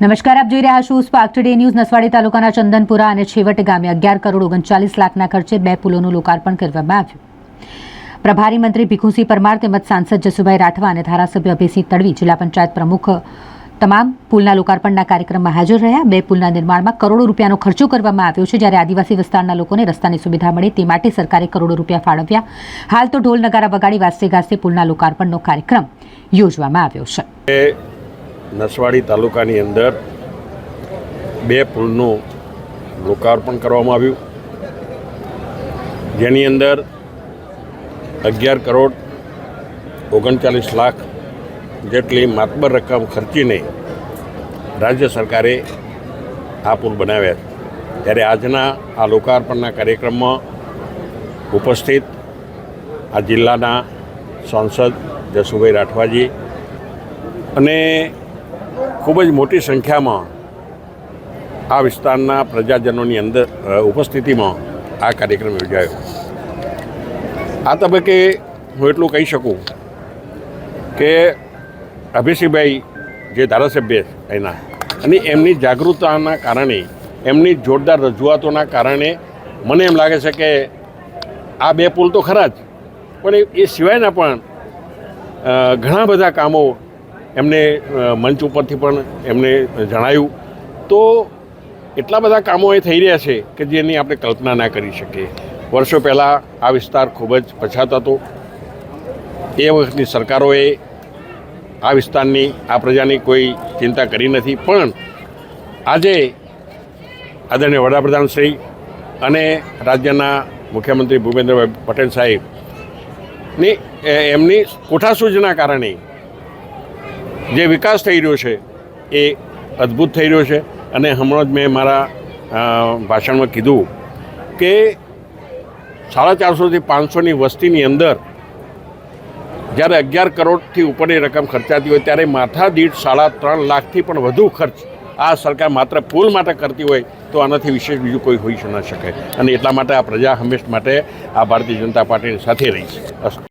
નમસ્કાર, આપ જોઈ રહ્યા છો સ્પાર્ક ટુડે ન્યૂઝ નસવાડી તાલુકાના ચંદનપુરા અને છેવટ ગામે અગિયાર કરોડ ઓગણચાલીસ લાખના ખર્ચે બે પુલોનું લોકાર્પણ કરવામાં આવ્યું. પ્રભારી મંત્રી ભીખુસિંહ પરમાર તેમજ સાંસદ જસુભાઈ રાઠવા અને ધારાસભ્ય અભયસિંહ તડવી જિલ્લા પંચાયત પ્રમુખ તમામ પુલના લોકાર્પણના કાર્યક્રમમાં હાજર રહ્યા. બે પુલના નિર્માણમાં કરોડો રૂપિયાનો ખર્ચો કરવામાં આવ્યો છે. જ્યારે આદિવાસી વિસ્તારના લોકોને રસ્તાની સુવિધા મળે તે માટે સરકારે કરોડો રૂપિયા ફાળવ્યા. હાલ તો ઢોલ નગારા વગાડી વાસ્તે ગાસ્તે પુલના લોકાર્પણનો કાર્યક્રમ યોજવામાં આવ્યો છે. નસવાડી તાલુકાની અંદર બે પુલનું લોકાર્પણ કરવામાં આવ્યું. જેની અંદર અગિયાર કરોડ ઓગણચાલીસ લાખ જેટલી માતબર રકમ ખર્ચીને રાજ્ય સરકારે આ પુલ બનાવ્યા ત્યારે આજના આ લોકાર્પણના કાર્યક્રમમાં ઉપસ્થિત આ જિલ્લાના સાંસદ જસુભાઈ રાઠવાજી અને ખૂબ જ મોટી સંખ્યામાં આ વિસ્તારના પ્રજાજનોની અંદર ઉપસ્થિતિમાં આ કાર્યક્રમ યોજાયો. આ તબક્કે હું એટલું કહી શકું કે અભિષેકભાઈ જે ધારાસભ્ય એના અને એમની જાગૃતતાના કારણે, એમની જોરદાર રજૂઆતોના કારણે મને એમ લાગે છે કે આ બે પુલ તો ખરા જ, પણ એ સિવાયના પણ ઘણા બધા કામો એમને મંચ ઉપરથી પણ એમને જણાયું. તો એટલા બધા કામો એ થઈ રહ્યા છે કે જેની આપણે કલ્પના ના કરી શકીએ. વર્ષો પહેલાં આ વિસ્તાર ખૂબ જ પછાત હતો. એ વખતની સરકારોએ આ વિસ્તારની, આ પ્રજાની કોઈ ચિંતા કરી નથી. પણ આજે આદરણીય વડાપ્રધાન શ્રી અને રાજ્યના મુખ્યમંત્રી ભૂપેન્દ્રભાઈ પટેલ સાહેબની એમની કોઠાસૂઝના કારણે જે વિકાસ થઈ રહ્યો છે એ અદ્ભુત થઈ રહ્યો છે. અને હમણાં જ મેં મારા ભાષણમાં કીધું કે સાડા ચારસોથી પાંચસોની વસ્તીની અંદર જ્યારે અગિયાર કરોડથી ઉપરની રકમ ખર્ચાતી હોય ત્યારે માથા દીઠ સાડા ત્રણ લાખથી પણ વધુ ખર્ચ આ સરકાર માત્ર પુલ માટે કરતી હોય તો આનાથી વિશેષ બીજું કોઈ હોઈ ન શકે. અને એટલા માટે આ પ્રજા હંમેશ માટે આ ભારતીય જનતા પાર્ટીની સાથે રહી છે. અસ્તુ